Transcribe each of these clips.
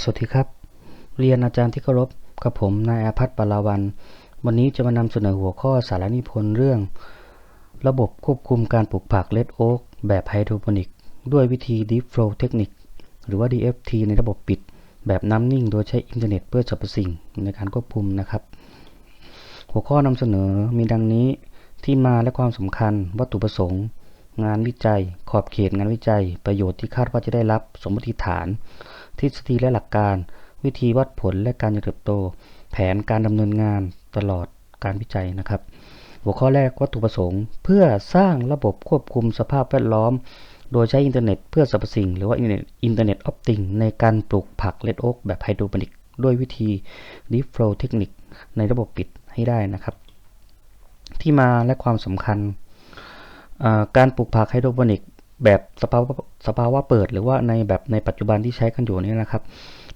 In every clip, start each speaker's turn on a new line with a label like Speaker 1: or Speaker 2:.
Speaker 1: สวัสดีครับ เรียนอาจารย์ที่เคารพกับผมนายอาพัฒน์ปราวัน วันนี้จะมานำเสนอหัวข้อสารนิพนธ์เรื่อง ระบบควบคุมการปลูกผักเลดโอ๊กแบบไฮโดรโปนิก ด้วยวิธี Deep Flow Technique หรือว่า DFT ในระบบปิด แบบน้ำนิ่งโดยใช้อินเทอร์เน็ตเพื่อสรรพสิ่งในการควบคุมนะครับ หัวข้อนำเสนอมีดังนี้ที่มาและความสำคัญวัตถุประสงค์ งานวิจัย ขอบเขตงานวิจัย ประโยชน์ที่คาดว่าจะได้รับ สมมติฐาน ทฤษฎีและหลักการ วิธีวัดผลและการเจริญเติบโต แผนการดำเนินงานตลอดการวิจัยนะครับ หัวข้อแรกวัตถุประสงค์ เพื่อสร้างระบบควบคุมสภาพแวดล้อม โดยใช้อินเทอร์เน็ตเพื่อสรรพสิ่ง หรือว่าอินเทอร์เน็ตออฟติงในการปลูกผักเลดโอ๊กแบบไฮโดรปนิกด้วยวิธี Deep Flow Technique ในระบบปิดให้ได้นะครับ ที่มาและความสำคัญ การปลูกผักไฮโดรโปนิกแบบสภาวะสภาวะเปิด หรือว่าในแบบในปัจจุบันที่ใช้กันอยู่นี้นะครับ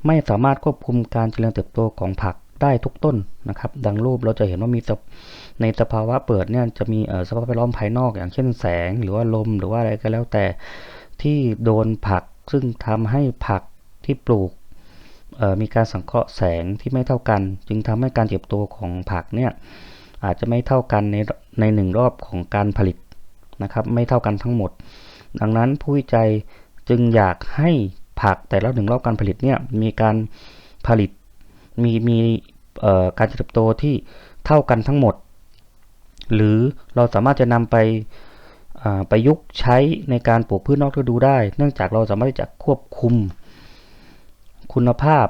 Speaker 1: ไม่สามารถควบคุมการเจริญเติบโตของผักได้ทุกต้นนะครับ ดังรูปเราจะเห็นว่ามีในสภาวะเปิดเนี่ยจะมีสภาพแวดล้อมภายนอก อย่างเช่นแสงหรือว่าลมหรือว่าอะไรก็แล้วแต่ที่โดนผักซึ่งทำให้ผักที่ปลูกมีการสังเคราะห์แสงที่ไม่เท่ากัน จึงทำให้การเติบโตของผักเนี่ยอาจจะไม่เท่ากันในในหนึ่งรอบของการผลิต นะครับไม่เท่ากันทั้งหมด ดังนั้นผู้วิจัยจึงอยากให้ผักแต่ละหนึ่งรอบการผลิตเนี่ยมีการผลิตมีมีการเติบโตที่เท่ากันทั้งหมด หรือเราสามารถจะนำไปประยุกต์ใช้ในการปลูกพืชนอกฤดูได้ เนื่องจากเราสามารถที่จะควบคุมคุณภาพ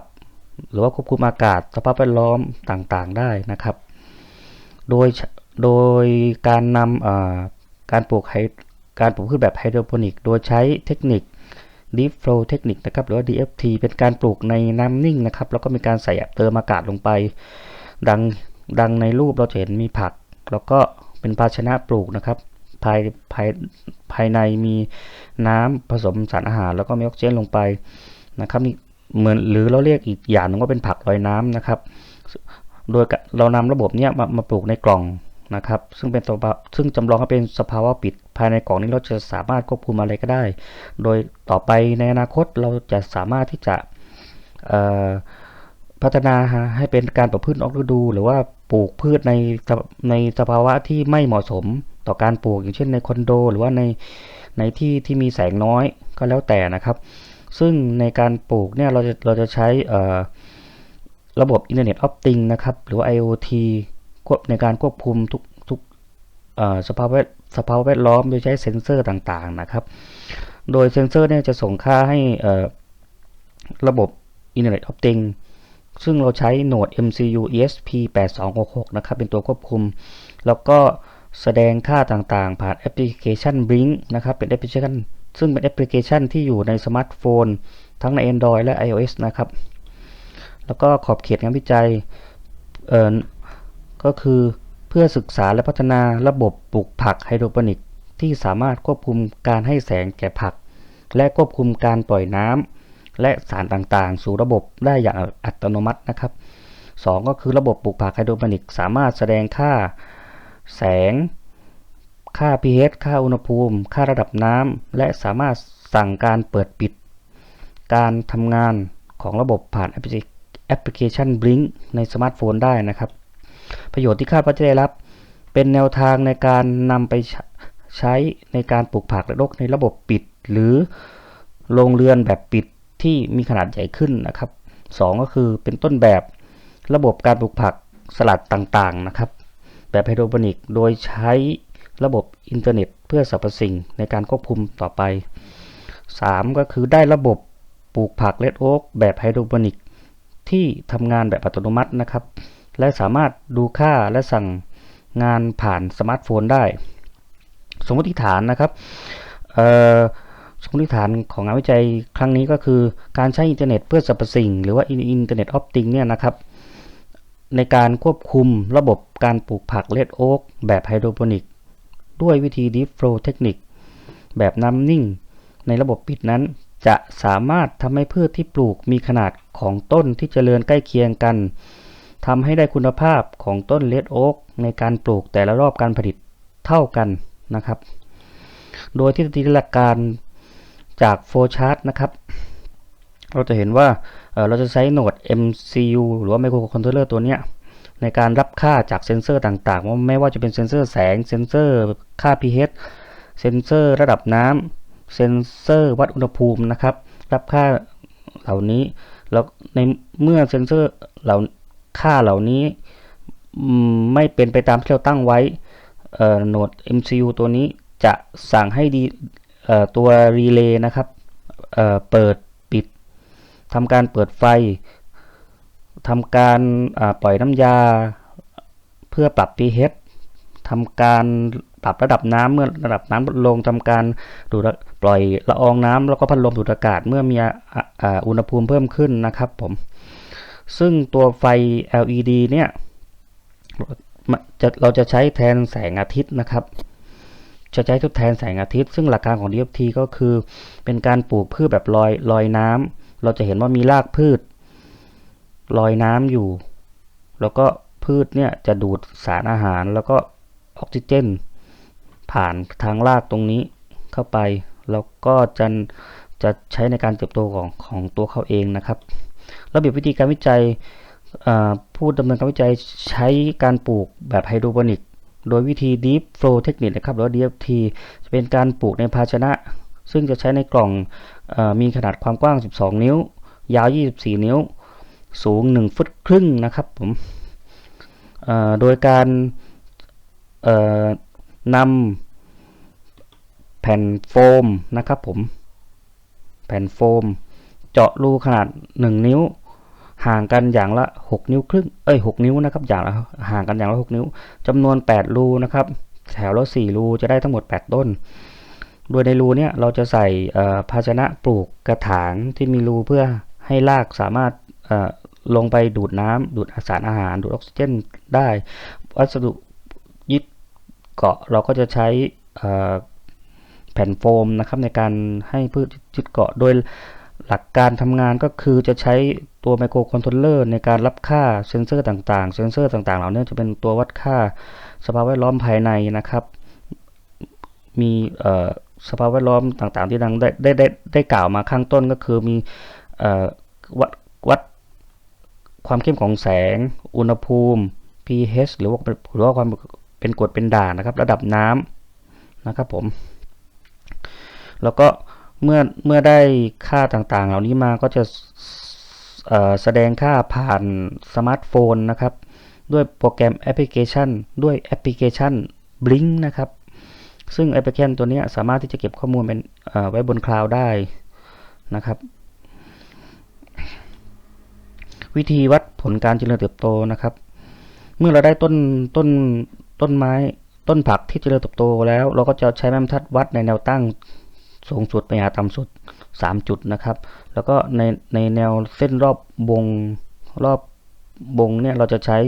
Speaker 1: หรือว่าควบคุมอากาศ สภาพแวดล้อมต่างๆได้นะครับ โดยโดยการนำ การปลูกไฮการปลูกพืชแบบไฮโดรโปนิก โดยใช้เทคนิค Deep Flow Technique นะครับหรือว่า DFT เป็นการปลูกในน้ำนิ่งนะครับแล้วก็มีการใส่เติมอากาศลงไป ดังดังในรูปเราจะเห็นมีผัก แล้วก็เป็นภาชนะปลูกนะครับภายภายภายในมีน้ำผสมสารอาหาร แล้วก็มีออกซิเจนลงไปนะครับนี่เหมือนหรือเราเรียกอีกอย่างหนึงว่าเป็นผักลอยน้ำนะครับ โดยเรานำระบบเนี้ยมามาปลูกในกล่อง นะครับ ซึ่งเป็นตัวซึ่งจำลองให้เป็นสภาวะปิด ภายในกล่องนี้เราจะสามารถควบคุมอะไรก็ได้ โดยต่อไปในอนาคตเราจะสามารถที่จะพัฒนาให้เป็นการปลูกพืชนอกฤดู หรือว่าปลูกพืชในในสภาวะที่ไม่เหมาะสมต่อการปลูกอย่างเช่นในคอนโด หรือว่าในในที่ที่มีแสงน้อยก็แล้วแต่นะครับ ซึ่งในการปลูกเนี่ยเราจะเราจะใช้ระบบ Internet of Things นะครับ หรือว่า IoT ในการควบคุมทุกทุกสภาพแวดสภาพแวดล้อมโดยใช้เซ็นเซอร์ต่างๆนะครับ โดยเซ็นเซอร์เนี่ยจะส่งค่าให้ระบบ Internet of Things ซึ่งเราใช้โหนด MCU ESP8266 นะครับ เป็นตัวควบคุม แล้วก็แสดงค่าต่างๆ ผ่านแอปพลิเคชัน Blink นะครับ เป็นแอปพลิเคชัน ซึ่งเป็นแอปพลิเคชันที่อยู่ในสมาร์ทโฟน ทั้งใน Android และ iOS นะครับ แล้วก็ขอบเขตงานวิจัย ก็คือเพื่อศึกษาและพัฒนาระบบปลูกผักไฮโดรโปนิก ที่สามารถควบคุมการให้แสงแก่ผัก และควบคุมการปล่อยน้ำและสารต่างๆ สู่ระบบได้อย่างอัตโนมัตินะครับ 2 ก็คือระบบปลูกผักไฮโดรโปนิกสามารถแสดงค่าแสง ค่า pH ค่าอุณหภูมิ ค่าระดับน้ำและสามารถสั่งการเปิดปิด การทำงานของระบบผ่านแอปพลิเคชัน Blink ในสมาร์ทโฟนได้นะครับ ประโยชน์ที่คาดว่าจะได้รับ เป็นแนวทางในการนำไปใช้ในการปลูกผักและรกในระบบปิด หรือโรงเรือนแบบปิดที่มีขนาดใหญ่ขึ้นนะครับ 2 ก็คือเป็นต้นแบบระบบการปลูกผักสลัดต่างๆนะครับ แบบไฮโดรโปนิกโดยใช้ระบบอินเทอร์เน็ต เพื่อสรรพสิ่งในการควบคุมต่อไป 3 ก็คือได้ระบบปลูกผักเลดโอ๊กแบบไฮโดรโปนิกที่ทำงานแบบอัตโนมัตินะครับ และสามารถดูค่าและสั่งงานผ่านสมาร์ทโฟนได้ สมมติฐานนะครับสมมติฐานของงานวิจัยครั้งนี้ก็คือ การใช้อินเทอร์เน็ตเพื่อสรรพสิ่ง หรือว่าอินเทอร์เน็ตออฟติงเนี่ยนะครับ ในการควบคุมระบบการปลูกผักเลดโอ๊กแบบไฮโดรโปนิกด้วยวิธี Deep Flow Technique แบบน้ำนิ่ง ในระบบปิดนั้น จะสามารถทำให้พืชที่ปลูกมีขนาดของต้นที่เจริญใกล้เคียงกัน ทำให้ได้คุณภาพของต้นเลดโอ๊กในการปลูกแต่ละรอบการผลิตเท่ากันนะครับ โดยทฤษฎีหลักการจากโฟชาร์ตนะครับ เราจะเห็นว่าเราจะใช้โหนด MCU หรือว่า microcontroller ตัวเนี้ยในการรับค่าจากเซนเซอร์ต่างๆว่าไม่ว่าจะเป็นเซนเซอร์แสง เซนเซอร์ค่า pH เซนเซอร์ระดับน้ำเซนเซอร์วัดอุณหภูมินะครับ รับค่าเหล่านี้แล้วในเมื่อเซนเซอร์เหล่า ค่าเหล่านี้ไม่เป็นไปตามที่เราตั้งไว้โหนด MCU ตัวนี้จะสั่งให้ดีตัวรีเลย์นะครับเเปิดปิดทำการเปิดไฟทำการาปล่อยน้ำยาเพื่อปรับ pH ทำการปรับระดับน้ำเมื่อระดับน้ำลดลงทำการดูดปล่อยละอองน้ำแล้วก็พัดลมดูดอากาศเมื่อมีอ,อ,อุณหภูมิเพิ่มขึ้นนะครับผม ซึ่งตัวไฟ LED เนี่ยจะเราจะใช้แทนแสงอาทิตย์นะครับ จะใช้ทดแทนแสงอาทิตย์ ซึ่งหลักการของ DFT ก็คือ เป็นการปลูกพืชแบบลอยลอยน้ำเราจะเห็นว่ามีรากพืชลอยน้ำอยู่ แล้วก็พืชเนี่ยจะดูดสารอาหารแล้วก็ออกซิเจน ผ่านทางรากตรงนี้เข้าไป แล้วก็จะจะใช้ในการเติบโตของของตัวเขาเองนะครับ ระเบียบวิธีการวิจัยผู้ดำเนินการวิจัยใช้การปลูกแบบไฮโดรโปนิก โดยวิธี Deep Flow Technique นะครับหรือ DFT จะเป็นการปลูกในภาชนะ ซึ่งจะใช้ในกล่องอมีขนาดความกว้าง 12 นิ้ว ยาว 24 นิ้ว สูง 1 ฟุตครึ่งนะครับผมโดยการนำแผ่นโฟมนะครับผม แผ่นโฟม จาะรูขนาด 1 นิ้ว ห่างกันอย่างละ 6 นิ้วครึ่งเอ้ย6นิ้วนะครับอย่างละห่างกันอย่างละ 6 นิ้วจำนวน 8 รูนะครับ แถวละ4รูจะได้ทั้งหมด 8 ต้น โดยในรูเนี้ยเราจะใส่ภาชนะปลูกกระถางที่มีรูเพื่อให้รากสามารถลงไปดูดน้ำดูดสารอาหาร ดูดออกซิเจนได้ วัสดุยึดเกาะเราก็จะใช้แผ่นโฟมนะครับในการให้พืชยึดเกาะโดย หลักการทำงานก็คือจะใช้ตัวไมโครคอนโทรลเลอร์ในการรับค่าเซนเซอร์ต่างๆ เซนเซอร์ต่างๆ เหล่านี้จะเป็นตัววัดค่าสภาพแวดล้อมภายในนะครับ มีสภาพแวดล้อมต่างๆ ที่ดังได้ได้ได้ได้กล่าวมาข้างต้นก็คือมีอวัดวัดความเข้มของแสง อุณหภูมิ pH หรือว่าหรือว่าความเป็นกรดเป็นด่างนะครับ ระดับน้ำนะครับผม แล้วก็ เมื่อเมื่อได้ค่าต่างๆ เหล่านี้มาก็จะแสดงค่าผ่านสมาร์ทโฟนนะครับ ด้วยโปรแกรมแอปพลิเคชัน ด้วยแอปพลิเคชัน Blink นะครับ ซึ่งแอปพลิเคชันตัวนี้สามารถที่จะเก็บข้อมูลเป็นไว้บนคลาวด์ได้นะครับ วิธีวัดผลการเจริญเติบโตนะครับ เมื่อเราได้ต้นต้นต้นไม้ต้นผักที่เจริญเติบโตแล้ว เราก็จะใช้แม่บรรทัดวัดในแนวตั้ง สูงสุดไปหาต่ำสุด 3 จุดนะครับ แล้วก็ในในแนวเส้นรอบบงรอบบงเนี่ยเราจะใช้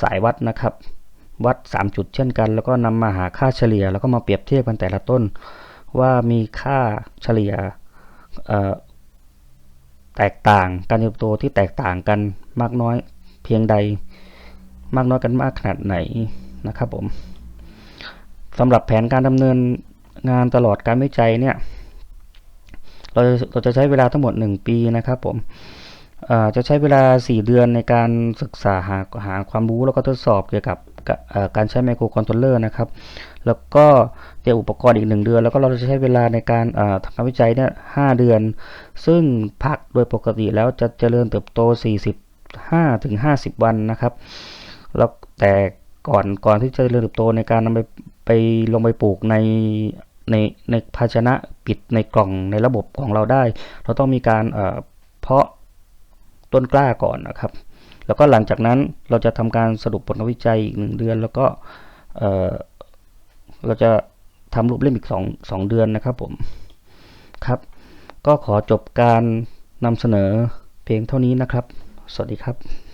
Speaker 1: สายวัดนะครับ วัด 3 จุดเช่นกัน แล้วก็นำมาหาค่าเฉลี่ย แล้วก็มาเปรียบเทียบกันแต่ละต้น ว่ามีค่าเฉลี่ยแตกต่างการเติบโตที่แตกต่างกันมากน้อยเพียงใด มากน้อยกันมากขนาดไหนนะครับผมสำหรับแผนการดำเนิน งานตลอดการวิจัยเนี่ยเราจะเราจะใช้เวลาทั้งหมด 1 ปีนะครับผมจะใช้เวลา 4 เดือนในการศึกษาหาหาความรู้แล้วก็ทดสอบเกี่ยวกับการใช้ไมโครคอนโทรลเลอร์นะครับ แล้วก็เตรียมอุปกรณ์อีก 1 เดือน แล้วก็เราจะใช้เวลาในการทำการวิจัยเนี่ย5เดือน ซึ่งผักโดยปกติแล้วจะเจริญเติบโต 45ถึง50 วันนะครับ แล้วแต่ก่อนก่อนที่จะเจริญเติบโตในการนำไปไปลงไปปลูกใน ในในภาชนะปิดในกล่องในระบบของเราได้ เราต้องมีการเพาะต้นกล้าก่อนนะครับ แล้วก็หลังจากนั้นเราจะทำการสรุปผลการวิจัยอีกหนึ่งเดือน แล้วก็เราจะทำรูปเล่มอีกสองสองเดือนนะครับผมครับ ก็ขอจบการนำเสนอเพียงเท่านี้นะครับ สวัสดีครับ